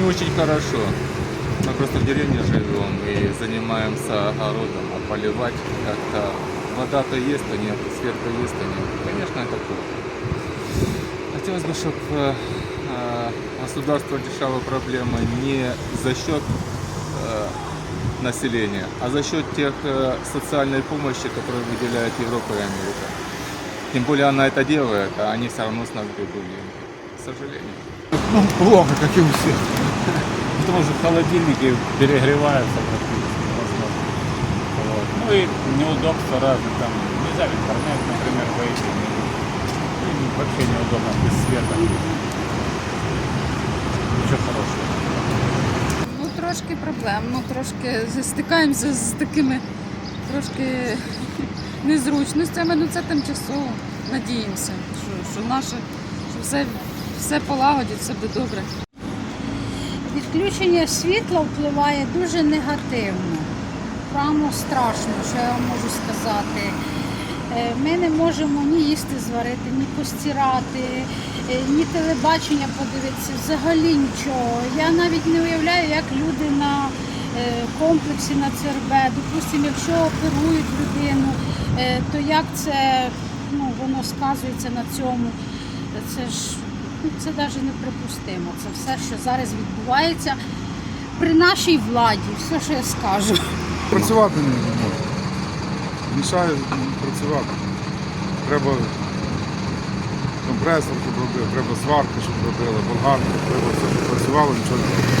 не очень хорошо. Мы просто в деревне живем и занимаемся огородом, а поливать как-то вода-то есть, то нет, свет-то есть, то нет. Конечно, это плохо. Хотелось бы, чтобы государство решало проблемы не за счет э, населения, а за счет тех э, социальной помощи, которую выделяет Европа и Америка. Тем более она это делает, а они все равно с нас деньги. К сожалению. Ну, плохо, как и у всех. Потому что холодильники перегреваются практически. Вот. Ну и неудобства разные. Там нельзя в интернет, например, выйти. И вообще неудобно без света. Ничего хорошего. Ну, трошки проблем, ну трошки стикаємося з такими трошки незручностями, ну це тимчасово. Надіємося, що, що наше, що все, все полагодить, все буде добре. Відключення світла впливає дуже негативно. Прямо страшно, що я вам можу сказати. Е, Ми не можемо ні їсти зварити, ні постирати, е, ні телебачення подивитися, взагалі нічого. Я навіть не уявляю, як люди на е, комплексі на ЦРБ, допустимо, якщо оперують людину, то як це ну, воно сказується на цьому. Це ж це навіть неприпустимо. Це все, що зараз відбувається при нашій владі, все, що я скажу. Працювати не можна. Мішає працювати. Треба компресор, щоб робив, треба сварки, щоб робили, болгарки, треба все, щоб працювало, нічого не робило.